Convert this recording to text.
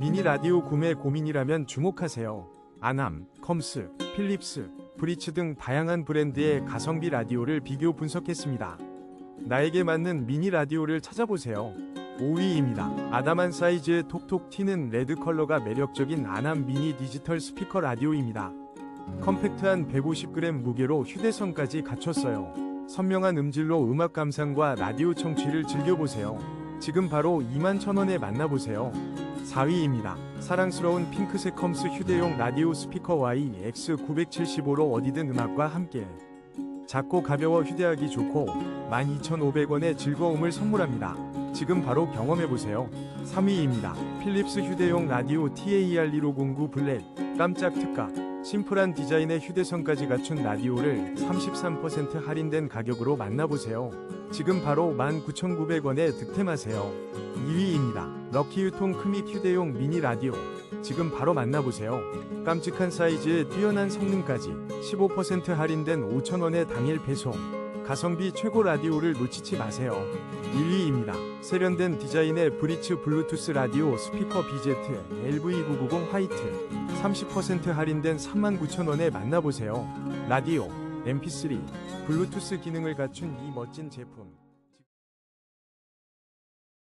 미니 라디오 구매 고민이라면 주목하세요. 아남, 컴스, 필립스, 브리츠 등 다양한 브랜드의 가성비 라디오를 비교 분석했습니다. 나에게 맞는 미니 라디오를 찾아보세요. 5위입니다. 아담한 사이즈의 톡톡 튀는 레드 컬러가 매력적인 아남 미니 디지털 스피커 라디오입니다. 컴팩트한 150g 무게로 휴대성까지 갖췄어요. 선명한 음질로 음악 감상과 라디오 청취를 즐겨보세요. 지금 바로 21,000원에 만나보세요. 4위입니다. 사랑스러운 핑크색 컴스 휴대용 라디오 스피커 YX975로 어디든 음악과 함께 작고 가벼워 휴대하기 좋고 12,500원의 즐거움을 선물합니다. 지금 바로 경험해보세요. 3위입니다. 필립스 휴대용 라디오 TAR1509 블랙 깜짝 특가 심플한 디자인의 휴대성까지 갖춘 라디오를 33% 할인된 가격으로 만나보세요. 지금 바로 19,900원에 득템하세요. 2위입니다. 럭키 유통 크밋 휴대용 미니 라디오. 지금 바로 만나보세요. 깜찍한 사이즈에 뛰어난 성능까지 15% 할인된 5,000원의 당일 배송. 가성비 최고 라디오를 놓치지 마세요. 1위입니다. 세련된 디자인의 브리츠 블루투스 라디오 스피커 BZ LV990 화이트 30% 할인된 39,000원에 만나보세요. 라디오, MP3, 블루투스 기능을 갖춘 이 멋진 제품.